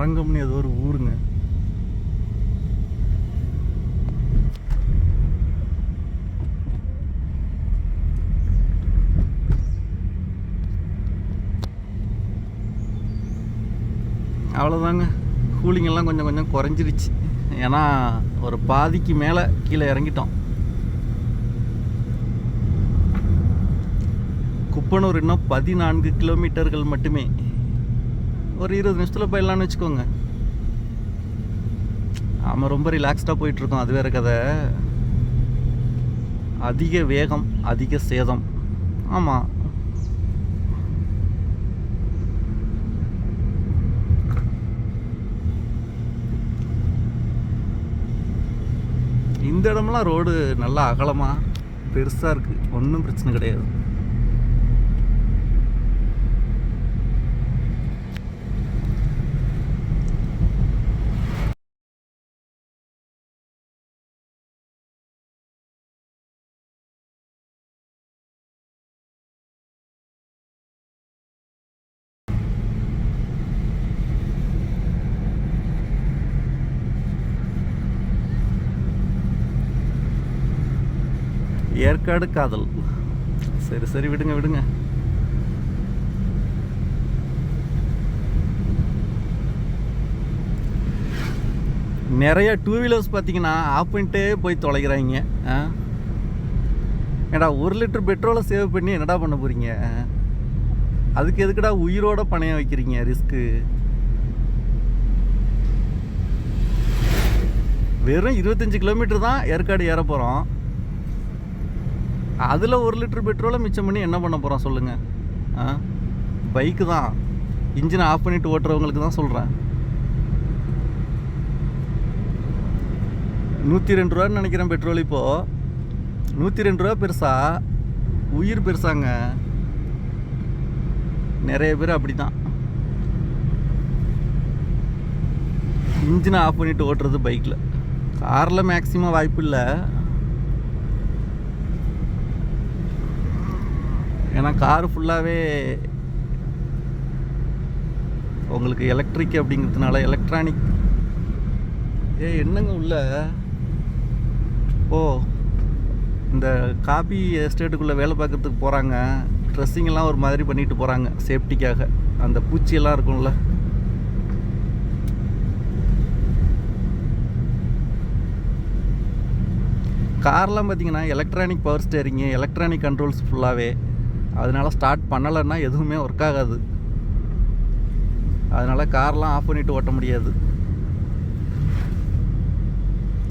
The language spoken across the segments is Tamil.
அரங்கம்னு ஏதோ ஒரு ஊருங்க. அவ்வளோதாங்க கூலிங்கெல்லாம் கொஞ்சம் கொஞ்சம் குறைஞ்சிருச்சு. ஏன்னா ஒரு பாதிக்கு மேலே கீழே இறங்கிட்டோம். குப்பனூர் இன்னும் பதினான்கு கிலோமீட்டர்கள் மட்டுமே. ஒரு இருபது நிமிஷத்தில் போயிடலான்னு வச்சுக்கோங்க. ஆமாம் ரொம்ப ரிலாக்ஸ்டாக போயிட்டுருக்கோம் அது வேறு கதை. அதிக வேகம் அதிக சேதம். ஆமாம் இந்த இடம்லாம் ரோடு நல்லா அகலமாக பெருசாக இருக்குது ஒன்றும் பிரச்சனை கிடையாது. ஏற்காடு காதல். சரி சரி விடுங்க விடுங்க. நிறைய டூ வீலர்ஸ் பார்த்தீங்கன்னா ஆஃப் பண்ணிட்டே போய் தொலைகிறாங்க. ஆ? ஏடா ஒரு லிட்டர் பெட்ரோலை சேவ் பண்ணி என்னடா பண்ண போகிறீங்க அதுக்கு எதுக்குடா உயிரோட பணையம் வைக்கிறீங்க ரிஸ்க்கு வெறும் இருபத்தஞ்சி கிலோமீட்டர் தான் ஏற்காடு ஏற போகிறோம் அதில் ஒரு லிட்டர் பெட்ரோலை மிச்சம் பண்ணி என்ன பண்ண போகிறோம் சொல்லுங்கள் ஆ? பைக்கு தான். இன்ஜினை ஆஃப் பண்ணிட்டு ஓட்டுறவங்களுக்கு தான் சொல்கிறேன் நூற்றி ரெண்டு ரூபான்னு நினைக்கிறேன் பெட்ரோல் இப்போது நூற்றி ரெண்டு ரூபா பெருசா? உயிர் பெருசாங்க. நிறைய பேர் அப்படி தான் இன்ஜினை ஆஃப் பண்ணிவிட்டு ஓட்டுறது பைக்கில் காரில் மேக்ஸிமம் வாய்ப்பு இல்லை. ஏன்னா கார் ஃபுல்லாகவே உங்களுக்கு எலக்ட்ரிக் அப்படிங்கிறதுனால எலக்ட்ரானிக் ஏ என்னங்க உள்ள? ஓ இந்த காபி எஸ்டேட்டுக்குள்ளே வேலை பார்க்கறதுக்கு போகிறாங்க ட்ரெஸ்ஸிங்கெல்லாம் ஒரு மாதிரி பண்ணிட்டு போகிறாங்க சேஃப்டிக்காக அந்த பூச்சியெல்லாம் இருக்கும்ல. கார்லாம் பார்த்தீங்கன்னா electronic power steering electronic controls ஃபுல்லாகவே அதனால் ஸ்டார்ட் பண்ணலைன்னா எதுவுமே ஒர்க் ஆகாது. அதனால் கார்லாம் ஆஃப் பண்ணிட்டு ஓட்ட முடியாது.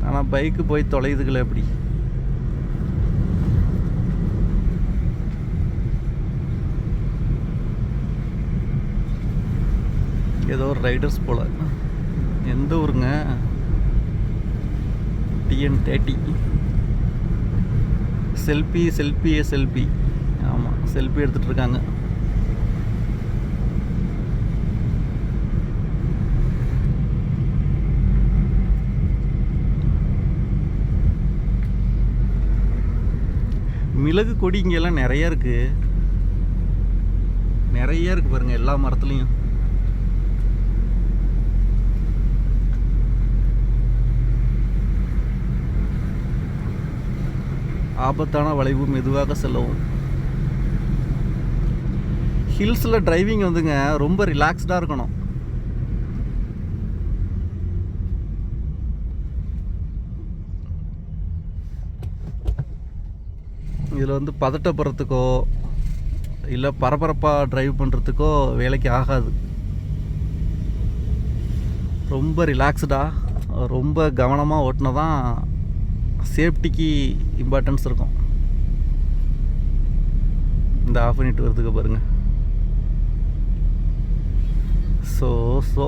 ஆனால் பைக்கு போய் தொலையுதுங்களே எப்படி ஏதோ ஒரு ரைடர்ஸ் போல். எந்த ஊருங்க? டிஎன் தேர்ட்டி செல்ஃபி செல்ஃபியே செல்ஃபி ஆமாம் செல்ஃபி எடுத்துகிட்டு இருக்காங்க மிளகு கொடி இங்கெல்லாம் நிறைய இருக்கு. நிறைய இருக்கு பாருங்க எல்லா மரத்துலையும். ஆபத்தான வளைவு மெதுவாக செல்லவும். ஹில்ஸில் டிரைவிங் வந்துங்க ரொம்ப ரிலாக்ஸ்டாக இருக்கணும். இதில் வந்து பதட்டப்படுறதுக்கோ இல்லை பரபரப்பாக டிரைவ் பண்ணுறதுக்கோ வேலைக்கு ஆகாது. ரொம்ப ரிலாக்ஸ்டாக ரொம்ப கவனமாக ஓட்டினா தான் சேஃப்டிக்கு இம்பார்ட்டன்ஸ் இருக்கும். இந்த ஆஃப் பண்ணிட்டு வரதுக்கு பாருங்கள் ஸோ ஸோ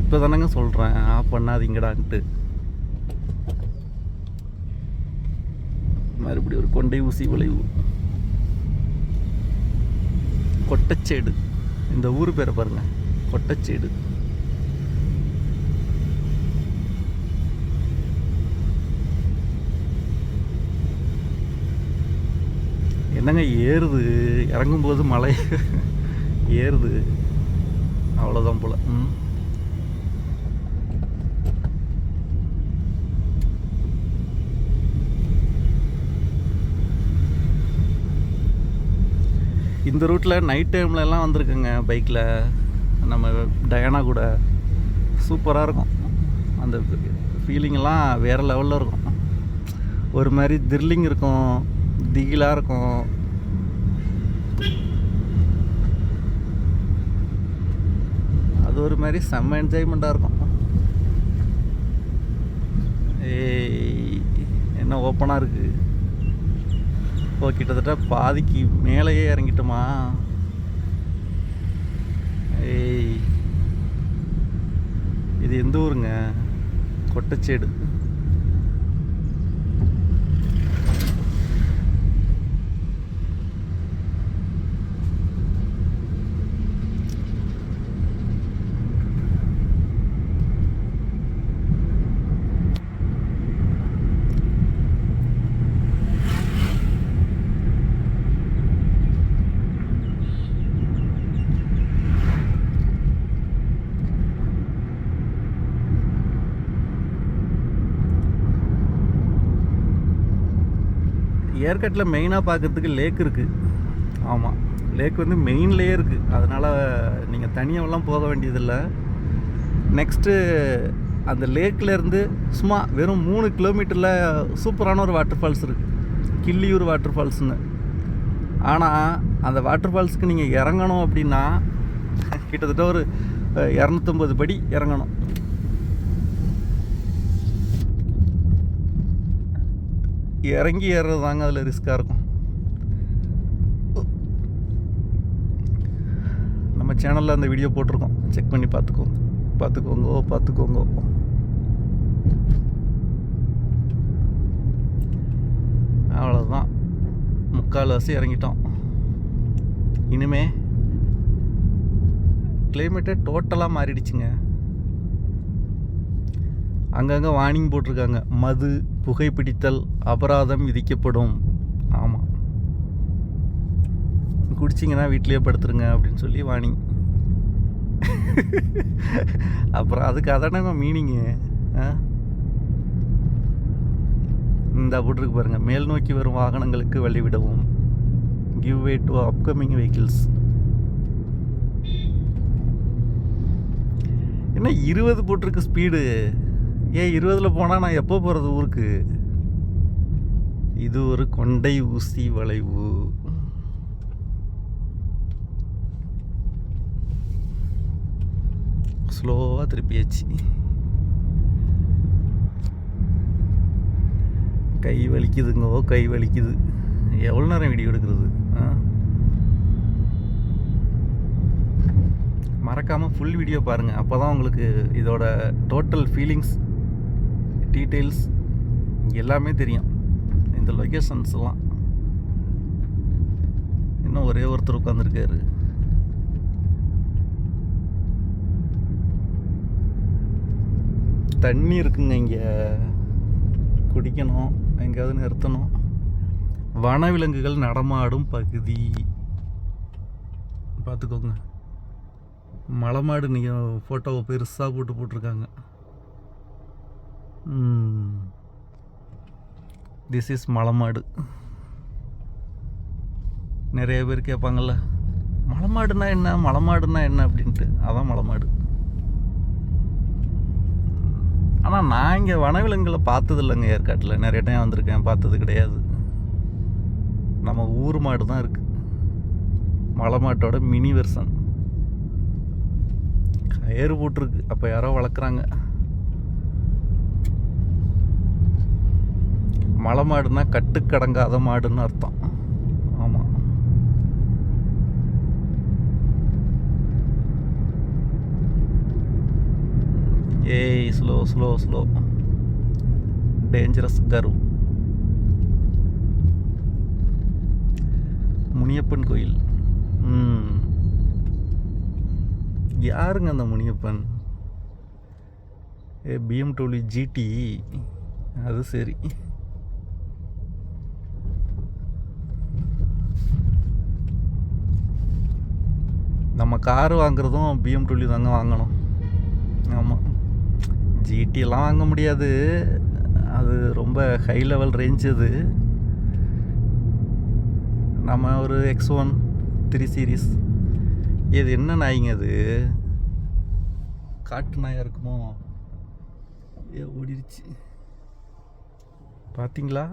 இப்போ தானேங்க சொல்கிறேன் ஆஃப் பண்ணாதீங்கடான்ட்டு. மறுபடியும் ஒரு கொண்டை ஊசி விளைவு. கொட்டச்சேடு. இந்த ஊர் பேரை பாருங்க. கொட்டச்சேடு. என்னங்க ஏறுது? இறங்கும்போது மலை ஏறுது. அவ்வளோ அவ்வளோதான் போல். ம். இந்த ரூட்டில் நைட் டைம்ல எல்லாம் வந்திருக்குங்க பைக்கில் நம்ம டயானா கூட. சூப்பராக இருக்கும். அந்த ஃபீலிங்கெல்லாம் வேறு லெவலில் இருக்கும். ஒரு மாதிரி த்ரில்லிங் இருக்கும். திகிலாக இருக்கும் அது ஒரு மாதிரி செம்ம என்ஜாய்மெண்ட்டாக இருக்கும். ஏய் என்ன ஓப்பனாக இருக்குது இப்போ கிட்டத்தட்ட பாதிக்கு மேலேயே இறங்கிட்டோமா? ஏய் இது எந்த ஊருங்க? கொட்டச்சேடு. ஏற்காட்டில் மெயினாக பார்க்குறதுக்கு லேக் இருக்குது ஆமாம் லேக் வந்து மெயின்லேயே இருக்குது அதனால் நீங்கள் தனியாகலாம் போக வேண்டியதில்லை. நெக்ஸ்ட்டு அந்த லேக்லேருந்து சும்மா வெறும் மூணு கிலோமீட்டரில் சூப்பரான ஒரு வாட்டர் ஃபால்ஸ் இருக்குது கிள்ளியூர் வாட்டர் ஃபால்ஸ்னு ஆனால் அந்த வாட்டர் ஃபால்ஸ்க்கு நீங்கள் இறங்கணும் அப்படின்னா கிட்டத்தட்ட ஒரு இரநூத்தொம்பது படி இறங்கணும். இறங்கி ஏறுறது தாங்க அதில் ரிஸ்க்காக இருக்கும். நம்ம சேனலில் அந்த வீடியோ போட்டிருக்கோம். செக் பண்ணி பார்த்துக்கோங்க பார்த்துக்கோங்க. பார்த்துக்கோங்க அவ்வளோதான் முக்கால்வாசி இறங்கிட்டோம். இனிமே கிளைமேட்டே டோட்டலாக மாறிடுச்சுங்க. அங்கங்கே வார்னிங் போட்டிருக்காங்க. மது புகைப்பிடித்தல் அபராதம் விதிக்கப்படும். ஆமாம் குடிச்சிங்கன்னா வீட்லேயே படுத்துருங்க அப்படின்னு சொல்லி வார்னிங். அப்புறம் அதுக்கு அதானங்க மீனிங்கு இந்த போட்டிருக்கு பாருங்கள் மேல் நோக்கி வரும் வாகனங்களுக்கு வழிவிடவும் give way to upcoming vehicles என்ன இருபது போட்டிருக்கு ஸ்பீடு ஏன் இருபதில் போனால் நான் எப்போ போகிறது ஊருக்கு? இது ஒரு கொண்டை ஊசி வளைவு. ஸ்லோவாக திருப்பியாச்சு. கை வலிக்குதுங்கோ கை வலிக்குது. எவ்வளோ நேரம் வீடியோ எடுக்கிறது? ஆ? மறக்காமல் ஃபுல் வீடியோ பாருங்கள் அப்போ தான் உங்களுக்கு இதோட டோட்டல் ஃபீலிங்ஸ் டீட்டெயில்ஸ் எல்லாமே தெரியும். இந்த லொக்கேஷன்ஸ்லாம் இன்னும் ஒரே ஒருத்தர் உட்காந்துருக்காரு தண்ணி இருக்குங்க இங்கே. குடிக்கணும் எங்கேயாவது நிறுத்தணும். வனவிலங்குகள் நடமாடும் பகுதி. பார்த்துக்கோங்க. மலைமாடு நீங்கள் ஃபோட்டோவை பெருசாக போட்டு போட்டிருக்காங்க. திஸ் இஸ் மலமாடு. நிறைய பேர் கேட்பாங்கல்ல மலமாடுனா என்ன மலமாடுனா என்ன அப்படின்ட்டு. அதான் மலமாடு. ஆனால் நான் இங்கே வனவிலங்குகளை பார்த்தது இல்லைங்க ஏற்காட்டில். நிறைய டைம் வந்திருக்கேன் பார்த்தது கிடையாது. நம்ம ஊர் மாடு தான் இருக்குது மலை மாட்டோட மினி வெர்சன் கயிறு போட்டிருக்கு. அப்போ யாரோ வளர்க்குறாங்க. மலை மாடுனா கட்டுக்கடங்காத மாடுன்னு அர்த்தம். ஆமாம் ஏய் ஸ்லோ ஸ்லோ ஸ்லோ டேஞ்சரஸ் கரு. முனியப்பன் கோயில். ம். யாருங்க அந்த முனியப்பன்? ஏ பிஎம்டபிள்யூ ஜிடி அது சரி. நம்ம கார் வாங்குறதும் பிஎம்டபிள்யூ தாங்க வாங்கணும். ஆமாம் ஜிடிலாம் வாங்க முடியாது. அது ரொம்ப ஹை லெவல் ரேஞ்ச் அது. நம்ம ஒரு எக்ஸ் ஒன் த்ரீ சீரீஸ் இது என்ன நாய்ங்க அது? காட்டு நாயாக இருக்குமோ? ஏ ஓடிடுச்சு பார்த்தீங்களா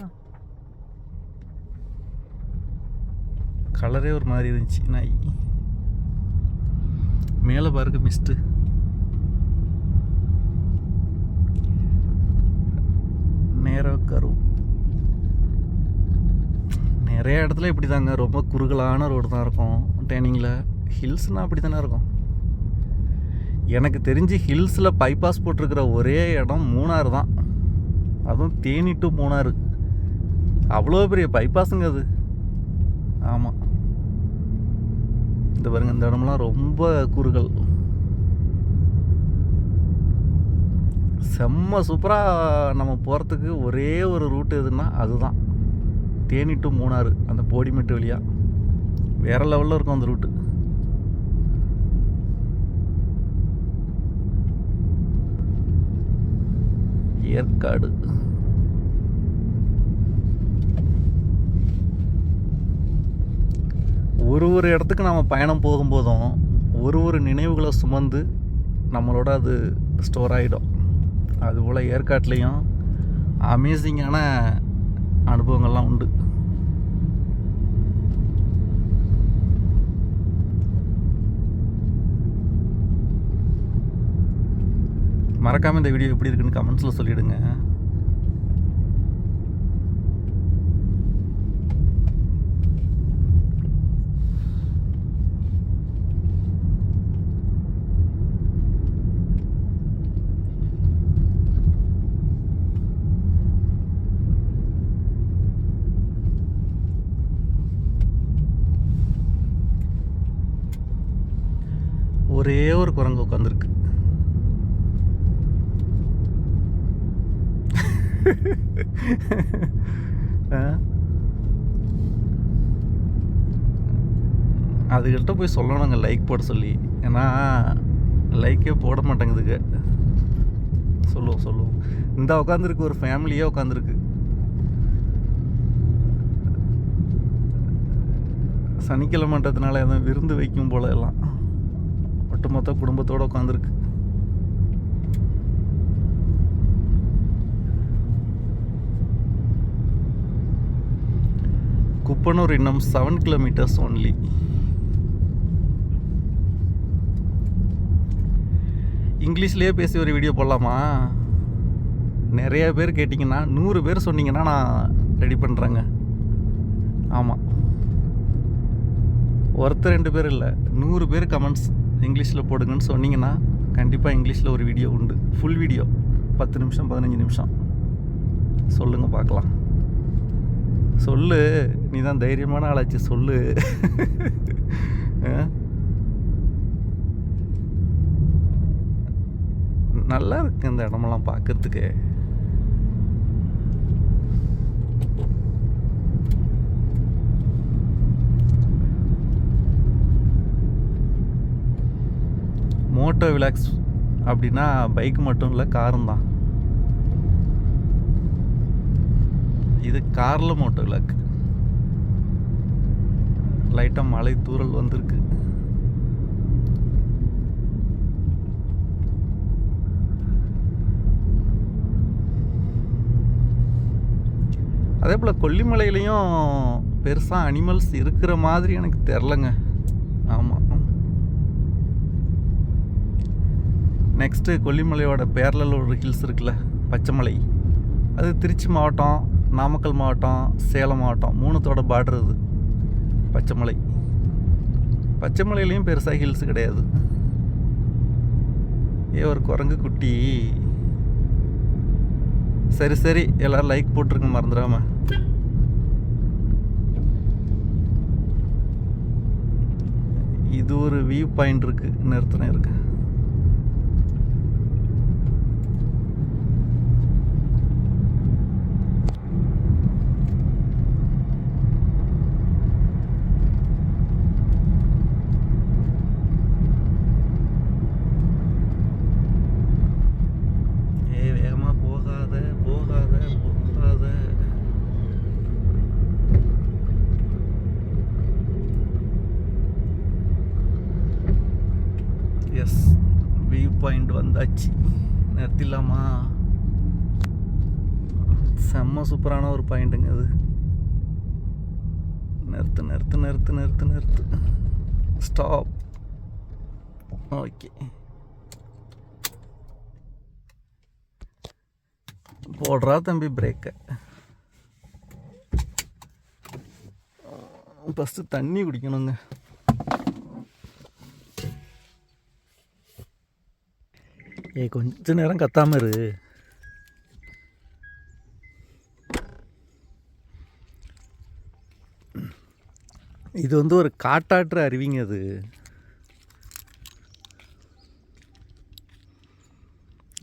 கலரே ஒரு மாதிரி இருந்துச்சு நாய். மேலே பாருங்க மிஸ்ட்டு நேரோ கரு. நிறைய இடத்துல இப்படி தாங்க ரொம்ப குறுகலான ரோடு தான் இருக்கும். டேனிங்கில் ஹில்ஸ்னால் அப்படி தானே இருக்கும். எனக்கு தெரிஞ்சு ஹில்ஸில் பைபாஸ் போட்டிருக்கிற ஒரே இடம் மூணாறு தான். அதுவும் தேனி டு மூணாறு. அவ்வளோ பெரிய பைபாஸுங்க அது. ஆமாம் இந்த பாருங்க இந்த இடம்லாம் ரொம்ப குறுகள். செம்ம சூப்பராக நம்ம போகிறதுக்கு ஒரே ஒரு ரூட் எதுன்னா அதுதான். தேனி டு மூணாறு அந்த போடிமெட்டு வழியாக வேறு லெவலில் இருக்கும் அந்த ரூட்டு. ஏற்காடு. ஒரு ஒரு இடத்துக்கு நம்ம பயணம் போகும்போதும் ஒரு ஒரு நினைவுகளை சுமந்து நம்மளோட அது ஸ்டோர் ஆகிடும் அதுபோல் ஏற்காட்லேயும் அமேசிங்கான அனுபவங்கள்லாம் உண்டு. மறக்காமல் இந்த வீடியோ எப்படி இருக்குன்னு கமெண்ட்ஸில் சொல்லிவிடுங்க ஒரே குரங்கு உட்காந்துருக்கு அதுகிட்ட போய் சொல்லணுங்க லைக் போட சொல்லி. ஏன்னா லைக்கே போட மாட்டேங்குதுங்க. சொல்லுவோம் சொல்லுவோம். இந்த உட்காந்துருக்கு ஒரு ஃபேமிலியே உட்காந்துருக்கு சனிக்கிழமைன்றதுனால எதுவும் விருந்து வைக்கும் போல எல்லாம். ஒட்டுமொத்த குடும்பத்தோடு உட்காந்துருக்கு. குப்பனூர் இன்னும் செவன் கிலோமீட்டர்ஸ் ஒன்லி இங்கிலீஷ்லேயே பேசி ஒரு வீடியோ போடலாமா? நிறைய பேர் கேட்டிங்கன்னா நூறு பேர் சொன்னீங்கன்னா நான் ரெடி பண்ணுறேங்க ஆமாம் ஒருத்தர் ரெண்டு பேர் இல்லை நூறு பேர் கமெண்ட்ஸ் இங்கிலீஷில் போடுங்கன்னு சொன்னீங்கன்னா கண்டிப்பாக இங்கிலீஷில் ஒரு வீடியோ உண்டு. ஃபுல் வீடியோ பத்து நிமிஷம் பதினஞ்சு நிமிஷம். சொல்லுங்கள் பார்க்கலாம். சொல்லு. நீ தான் தைரியமான ஆளாச்சு சொல்லு. ஆ? நல்லா இருக்கு இந்த இடமெல்லாம் பார்க்குறதுக்கு. மோட்டோ விலாக்ஸ் அப்படின்னா பைக் மட்டும் இல்லை காரும் தான். இது காரில் மோட்டோ விலாக். லைட்டாக மழை தூரல் வந்திருக்கு. அதே போல் கொல்லிமலையிலையும் பெருசாக அனிமல்ஸ் இருக்கிற மாதிரி எனக்கு தெரிலங்க. ஆமாம் நெக்ஸ்ட்டு கொல்லிமலையோட பேரலில் ஒரு ஹில்ஸ் இருக்குல்ல பச்சைமலை. அது திருச்சி மாவட்டம் நாமக்கல் மாவட்டம் சேலம் மாவட்டம் மூணுத்தோட பார்டர் இது பச்சைமலை. பச்சைமலையிலையும் பெருசாக ஹில்ஸ் கிடையாது. ஏ ஒரு குரங்கு குட்டி. சரி சரி எல்லோரும் லைக் போட்டிருங்க மறந்துடாம. இது ஒரு வியூ பாயிண்ட் இருக்குது நிறுத்தினேன் இருக்குது எஸ் வியூ பாயிண்ட் வந்தாச்சு நிறுத்திடலாமா செம்ம சூப்பரான ஒரு பாயிண்ட்டுங்க அது நிறுத்து நிறுத்து நிறுத்து நிறுத்து நிறுத்து. ஸ்டாப் ஓகே போடுறா தம்பி பிரேக்கை ஃபஸ்ட்டு தண்ணி குடிக்கணுங்க. ஏ கொஞ்ச நேரம் கத்தாமல் இரு. இது வந்து ஒரு காட்டாற்று அருவிங்க அது.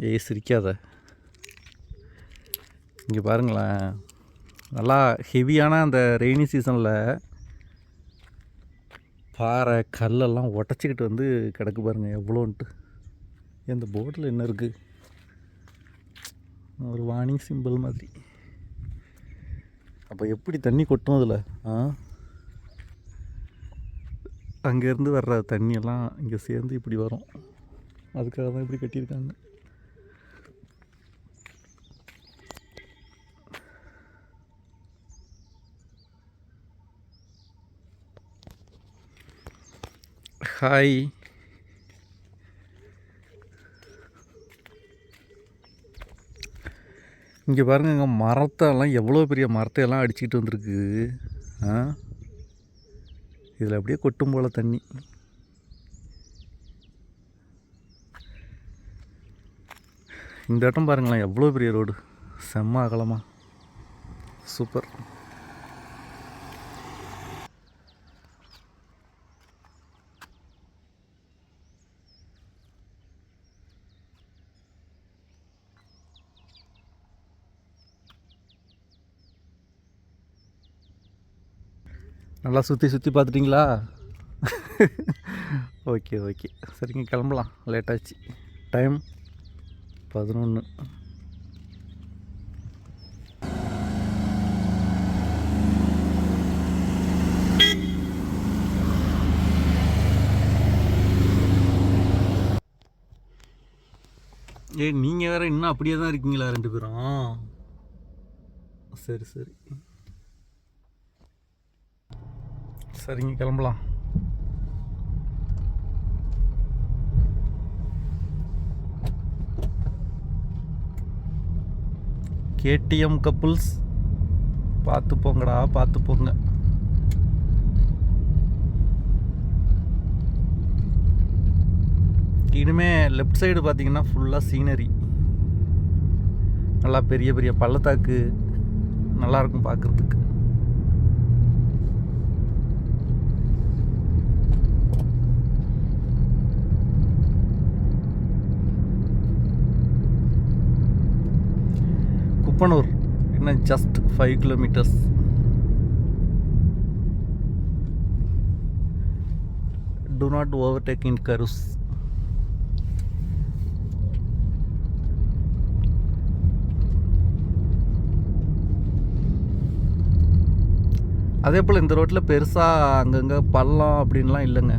ஏய் சிரிக்காத. இங்கே பாருங்களேன். நல்லா ஹெவியான அந்த ரெய்னி சீசனில் பாறை கல்லெல்லாம் உடச்சிக்கிட்டு வந்து கிடக்கு பாருங்கள் எவ்வளோன்ட்டு. இந்த போர்டில் என்ன இருக்குது ஒரு வார்னிங் சிம்பிள் மாதிரி. அப்போ எப்படி தண்ணி கொட்டும் அதில்? ஆ? அங்கேருந்து வர்ற தண்ணியெல்லாம் இங்கே சேர்ந்து இப்படி வரும். அதுக்காக தான் இப்படி கட்டியிருக்காங்க. ஹாய் இங்கே பாருங்க அங்கே மரத்தெல்லாம் எவ்வளோ பெரிய மரத்தையெல்லாம் அடிச்சுக்கிட்டு வந்திருக்கு. ஆ? இதில் அப்படியே கொட்டும் போல் தண்ணி. இந்த இடம் பாருங்களேன் எவ்வளோ பெரிய ரோடு. செம்ம அகலமாக சூப்பர். நல்லா சுற்றி சுற்றி பார்த்துட்டிங்களா? Okay okay. சரிங்க கிளம்பலாம். லேட்டாச்சு. டைம் பதினொன்று ஏய் நீங்கள் வேறு இன்னும் அப்படியே தான் இருக்கீங்களா ரெண்டு பேரும்? சரி சரி. சரிங்க கிளம்பலாம். கேடிஎம் கப்புள்ஸ் பார்த்து போங்கடா பார்த்து போங்க இனிமே லெஃப்ட் சைடு பார்த்தீங்கன்னா ஃபுல்லாக சீனரி நல்லா பெரிய பெரிய பள்ளத்தாக்கு நல்லாயிருக்கும் பார்க்குறதுக்கு. குப்பனூர் இன்னும் just five kilometres do not overtake in curves அதே போல் இந்த ரோட்டில் பெருசாக அங்கங்கே பள்ளம் அப்படின்லாம் இல்லைங்க.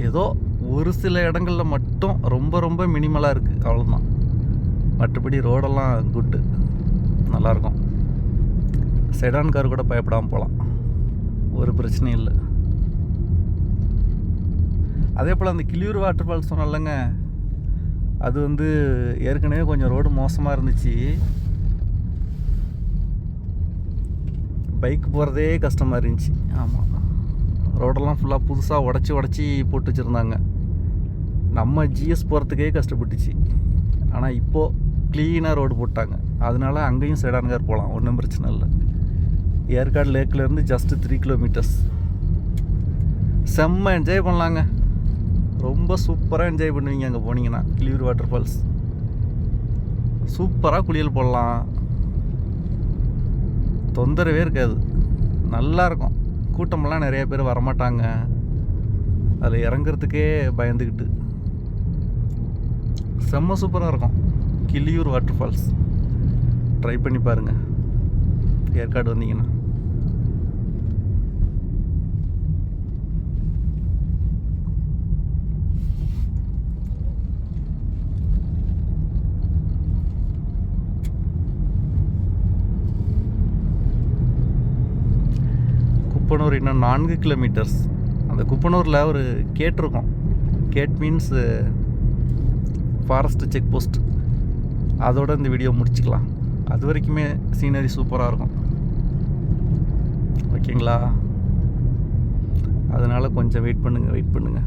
ஏதோ ஒரு சில இடங்களில் மட்டும் ரொம்ப ரொம்ப மினிமலாக இருக்குது அவ்வளோதான் மற்றபடி ரோடெல்லாம் குட்டு நல்லாயிருக்கும். செடான் கார் கூட பயப்படாமல் போகலாம். ஒரு பிரச்சனையும் இல்லை. அதே போல் அந்த கிளியூர் வாட்டர் ஃபால்ஸ் சொன்னாலங்க அது வந்து ஏற்கனவே கொஞ்சம் ரோடு மோசமாக இருந்துச்சு. பைக் போகிறதே கஷ்டமாக இருந்துச்சு. ஆமாம் ரோடெல்லாம் ஃபுல்லாக புதுசாக உடச்சி உடச்சி போட்டு வச்சுருந்தாங்க. நம்ம ஜிஎஸ் போகிறதுக்கே கஷ்டப்பட்டுச்சு. ஆனால் இப்போது க்ளீனாக ரோடு போட்டாங்க. அதனால அங்கேயும் செடான் கார் போகலாம் ஒன்றும் பிரச்சனை இல்லை. ஏற்காடு லேக்லேருந்து ஜஸ்ட்டு த்ரீ கிலோமீட்டர்ஸ் செம்ம என்ஜாய் பண்ணலாங்க. ரொம்ப சூப்பராக என்ஜாய் பண்ணுவீங்க அங்கே போனீங்கன்னா கிளியூர் வாட்டர் ஃபால்ஸ் சூப்பராக குளியல் போடலாம். தொந்தரவே இருக்காது. நல்லா இருக்கும். கூட்டமெல்லாம் நிறைய பேர் வரமாட்டாங்க. அதில் இறங்குறதுக்கே பயந்துக்கிட்டு. செம்ம சூப்பராக இருக்கும். கிளியூர் வாட்டர் ஃபால்ஸ் ட்ரை பண்ணி பாருங்கள் ஏற்காடு வந்தீங்கன்னா. குப்பனூர் இன்னும் நான்கு கிலோமீட்டர்ஸ் அந்த குப்பனூரில் ஒரு கேட் இருக்கும். Gate means forest check post அதோட இந்த வீடியோ முடிச்சுக்கலாம். அது வரைக்குமே சீனரி சூப்பராக இருக்கும். ஓகேங்களா? அதனால் கொஞ்சம் வெயிட் பண்ணுங்கள் வெயிட் பண்ணுங்கள்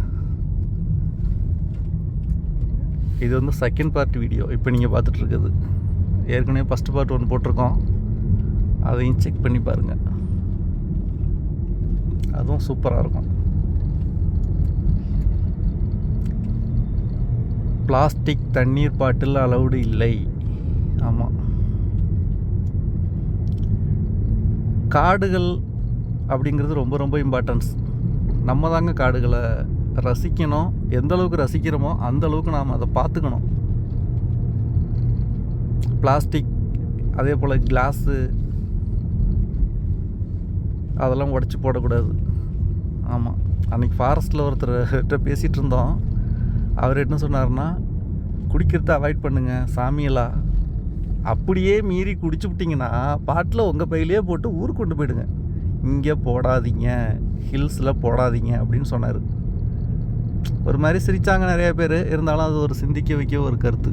இது வந்து செகண்ட் பார்ட் வீடியோ இப்போ நீங்கள் பார்த்துட்ருக்குது ஏற்கனவே ஃபஸ்ட் பார்ட் ஒன்று போட்டிருக்கோம். அதையும் செக் பண்ணி பாருங்கள் அதுவும் சூப்பராக இருக்கும். பிளாஸ்டிக் தண்ணீர் பாட்டில் அலௌடு இல்லை. ஆமாம் காடுகள் அப்படிங்கிறது ரொம்ப ரொம்ப இம்பார்ட்டன்ஸ் நம்ம தாங்க காடுகளை ரசிக்கணும். எந்த அளவுக்கு ரசிக்கிறோமோ அந்த அளவுக்கு நாம் அதை பார்த்துக்கணும். பிளாஸ்டிக் அதே போல் கிளாஸு அதெல்லாம் உடச்சி போடக்கூடாது. ஆமாம் அன்றைக்கி ஃபாரஸ்ட்டில் ஒருத்தர்கிட்ட பேசிகிட்டு இருந்தோம். அவர் என்ன சொன்னார்னா குடிக்கிறத அவாய்ட் பண்ணுங்கள் சாமியெல்லாம் அப்படியே மீறி குடிச்சு விட்டிங்கன்னா பாட்டில் உங்கள் பையிலே போட்டு ஊருக்கு கொண்டு போயிடுங்க. இங்கே போடாதீங்க ஹில்ஸில் போடாதீங்க அப்படின்னு சொன்னார். ஒரு மாதிரி சிரித்தாங்க நிறைய பேர். இருந்தாலும் அது ஒரு சிந்திக்க வைக்க ஒரு கருத்து.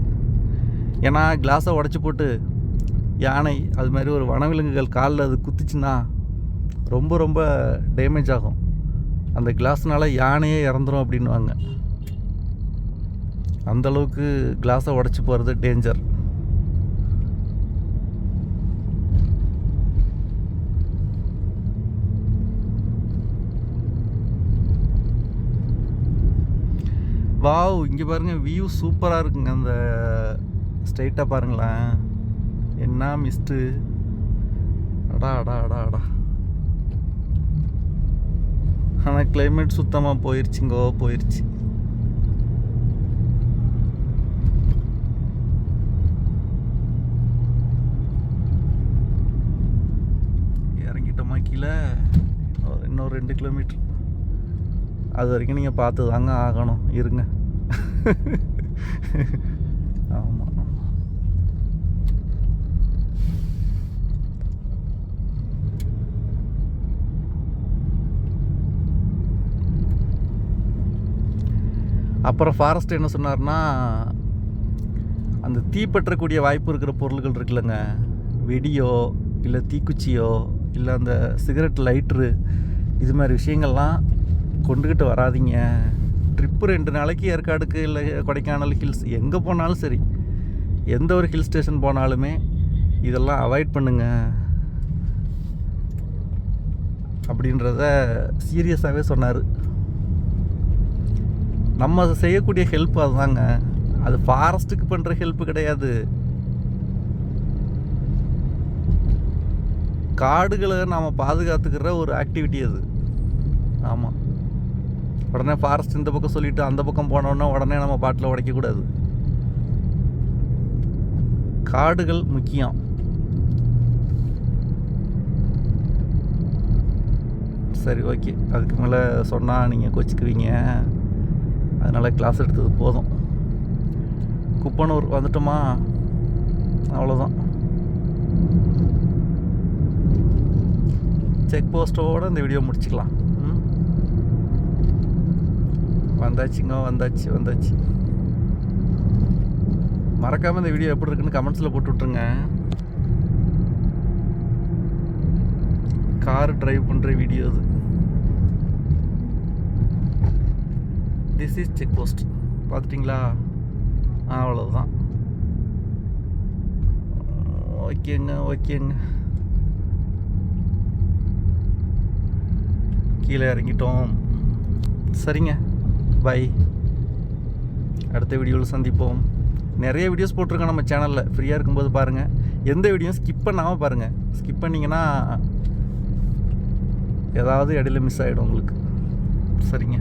ஏன்னா கிளாஸை உடச்சி போட்டு யானை அது மாதிரி ஒரு வனவிலங்குகள் காலில் அது குத்துச்சுன்னா ரொம்ப ரொம்ப டேமேஜ் ஆகும். அந்த கிளாஸ்னால் யானையே இறந்துரும் அப்படின்வாங்க அந்த அளவுக்கு கிளாஸை உடச்சி போகிறது டேஞ்சர். வாவ் இங்கே பாருங்க வியூ சூப்பராக இருக்குங்க. அந்த ஸ்ட்ரைட்டாக பாருங்களேன். என்ன மிஸ்ட்டு அடா அடா அடா அடா. ஆனால் கிளைமேட் சுத்தமாக போயிருச்சுங்கோ போயிருச்சு. இறங்கிட்டோமா கீழே? இன்னொரு- இன்னொரு ரெண்டு கிலோமீட்டர் அது வரைக்கும் நீங்கள் பார்த்து தாங்க ஆகணும். இருங்க. ஆமாம் அப்புறம் ஃபாரஸ்ட் என்ன சொன்னார்னா அந்த தீப்பற்றக்கூடிய வாய்ப்பு இருக்கிற பொருள்கள் இருக்குல்லங்க. வெடியோ இல்லை தீக்குச்சியோ இல்லை அந்த சிகரெட் லைட்ரு இது மாதிரி விஷயங்கள்லாம் கொண்டுக்கிட்டு வராதீங்க. ட்ரிப்பு ரெண்டு நாளைக்கு ஏற்காடுக்கு இல்லை கொடைக்கானல் ஹில்ஸ் எங்கே போனாலும் சரி எந்த ஒரு ஹில் ஸ்டேஷன் போனாலுமே இதெல்லாம் அவாய்ட் பண்ணுங்க. அப்படின்றத சீரியஸாகவே சொன்னார். நம்ம செய்யக்கூடிய ஹெல்ப் அதுதாங்க. அது ஃபாரஸ்ட்டுக்கு பண்ணுற ஹெல்ப் கிடையாது. காடுகளை நாம் பாதுகாத்துக்கிற ஒரு ஆக்டிவிட்டி அது. ஆமாம் உடனே ஃபாரஸ்ட் இந்த பக்கம் சொல்லிட்டு அந்த பக்கம் போனோன்னா உடனே நம்ம பாட்டில் உடைக்கக்கூடாது காடுகள் முக்கியம். சரி ஓகே அதுக்கு மேலே சொன்னால் நீங்கள் கொச்சிக்குவீங்க. அதனால் கிளாஸ் எடுத்தது போதும். குப்பனூர் வந்துட்டோமா? அவ்வளோதான் செக் போஸ்ட்டோடு இந்த வீடியோ முடிச்சுக்கலாம் ம்? வந்தாச்சுங்க வந்தாச்சு வந்தாச்சு. மறக்காமல் இந்த வீடியோ எப்படி இருக்குன்னு கமெண்ட்ஸில் போட்டு விட்ருங்க கார் டிரைவ் பண்ணுற வீடியோ இது திஸ் இஸ் செக் போஸ்ட் பார்த்துட்டிங்களா? ஆ அவ்வளோதான் ஓகேங்க ஓகேங்க. கீழே இறங்கிட்டோம். சரிங்க. பை அடுத்த வீடியோவில் சந்திப்போம். நிறைய வீடியோஸ் போட்டிருக்கோம் நம்ம சேனலில் ஃப்ரீயாக இருக்கும்போது பாருங்கள் எந்த வீடியோ ஸ்கிப் பண்ணாமல் பாருங்கள் ஸ்கிப் பண்ணிங்கன்னா ஏதாவது இடையில மிஸ் ஆகிடும் உங்களுக்கு. சரிங்க.